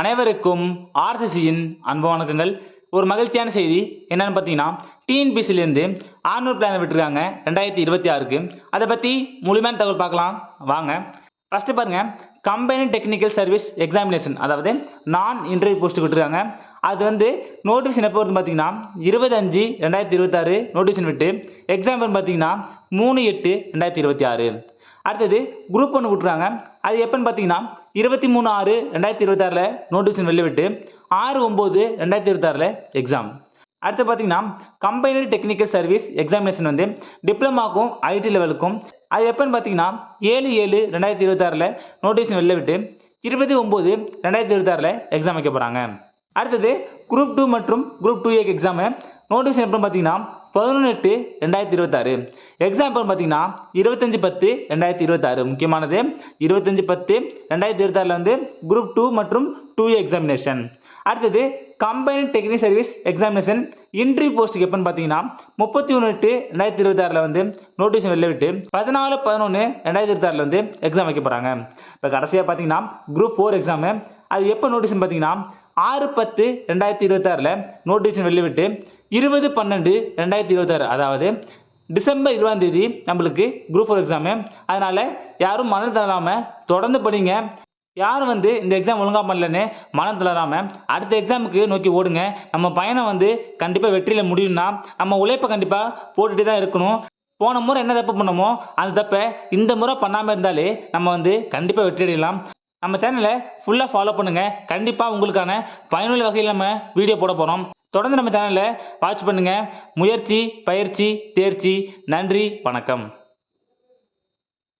அனைவருக்கும் ஆர்சிசியின் அன்பு வணக்கங்கள். ஒரு மகிழ்ச்சியான செய்தி என்னென்னு பார்த்தீங்கன்னா டிஎன்பிசிலேருந்து ஆர்நூறு பிளான் விட்டுருக்காங்க ரெண்டாயிரத்தி இருபத்தி ஆறுக்கு. அதை பற்றி முழுமையான தகவல் பார்க்கலாம். வாங்க. ஃபஸ்ட்டு பாருங்கள் கம்பெனி டெக்னிக்கல் சர்வீஸ் எக்ஸாமினேஷன் அதாவது நான் இன்டர்வியூ போஸ்ட் விட்டுருக்காங்க அது வந்து நோட்டிஃபிகேஷன் எப்போ வருது பார்த்தீங்கன்னா இருபது அஞ்சு ரெண்டாயிரத்தி இருபத்தாறு நோட்டிஃபிகேஷன் விட்டு எக்ஸாம் பார்த்தீங்கன்னா மூணு எட்டு ரெண்டாயிரத்தி இருபத்தி ஆறு. அடுத்தது குரூப் ஒன்று விட்ருக்காங்க அது எப்போன்னு பார்த்தீங்கன்னா இருபத்தி மூணு ஆறு ரெண்டாயிரத்தி இருபத்தாறில் நோட்டிஃபிகேஷன் வெளில விட்டு ஆறு ஒம்பது ரெண்டாயிரத்தி இருபத்தாறில் எக்ஸாம் அடுத்து பார்த்தீங்கன்னா கம்பைனரி டெக்னிக்கல் சர்வீஸ் எக்ஸாமினேஷன் வந்து டிப்ளமாக்கும் ஐடி லெவலுக்கும் அது எப்போன்னு பார்த்தீங்கன்னா ஏழு ஏழு ரெண்டாயிரத்தி இருபத்தாறில் நோட்டிஃபிகேஷன் வெளில விட்டு இருபது ஒம்பது ரெண்டாயிரத்தி இருபத்தாறில் எக்ஸாம் வைக்க போகிறாங்க அடுத்தது குரூப் டூ மற்றும் குரூப் டூ ஏக்கு எக்ஸாமு நோட்டிஃபிகேஷன் எப்போ பார்த்தீங்கன்னா பதினொன்று எட்டு ரெண்டாயிரத்தி இருபத்தாறு. எக்ஸாம் பார்த்தீங்கன்னா இருபத்தஞ்சி பத்து ரெண்டாயிரத்தி இருபத்தாறு. முக்கியமானது இருபத்தஞ்சி பத்து ரெண்டாயிரத்தி இருபத்தாறில் வந்து குரூப் டூ மற்றும் டூ எக்ஸாமினேஷன் அடுத்தது combine technic service examination entry போஸ்ட்டுக்கு எப்போன்னு பார்த்தீங்கன்னா முப்பத்தி ஒன்று எட்டு ரெண்டாயிரத்தி இருபத்தாறில் வந்து நோட்டிஃபிகேஷன் வெளியிட்டு பதினாலு பதினொன்று ரெண்டாயிரத்தி இருபத்தாறில் வந்து எக்ஸாம் வைக்க போகிறாங்க இப்போ கடைசியாக பார்த்தீங்கன்னா குரூப் ஃபோர் எக்ஸாமு அது எப்போ நோட்டிஃபிகேஷன் பார்த்தீங்கன்னா ஆறு பத்து ரெண்டாயிரத்தி இருபத்தாறில் நோட்டீஸ் வெளில விட்டு இருபது பன்னெண்டு ரெண்டாயிரத்தி இருபத்தாறு. அதாவது டிசம்பர் இருபதாம் தேதி நம்மளுக்கு குரூப் ஃபோர் எக்ஸாமு அதனால் யாரும் மனம் தளராமல் தொடர்ந்து படிங்க. யாரும் வந்து இந்த எக்ஸாம் ஒழுங்காக பண்ணலன்னு மனம் தளராமல் அடுத்த எக்ஸாமுக்கு நோக்கி ஓடுங்க. நம்ம பயணம் வந்து கண்டிப்பாக வெற்றியில் முடியும்னா நம்ம உழைப்பை கண்டிப்பாக போட்டுகிட்டே தான் இருக்கணும். போன முறை என்ன தப்பு பண்ணமோ அந்த தப்பை இந்த முறை பண்ணாமல் இருந்தாலே நம்ம வந்து கண்டிப்பாக வெற்றி அடையலாம். நம்ம சேனலை ஃபுல்லாக ஃபாலோ பண்ணுங்கள் கண்டிப்பாக உங்களுக்கான பயனுள்ள வகையில் நம்ம வீடியோ போட போகிறோம் தொடர்ந்து நம்ம சேனலை வாட்ச் பண்ணுங்கள் முயற்சி பயிற்சி தேர்ச்சி. நன்றி வணக்கம்.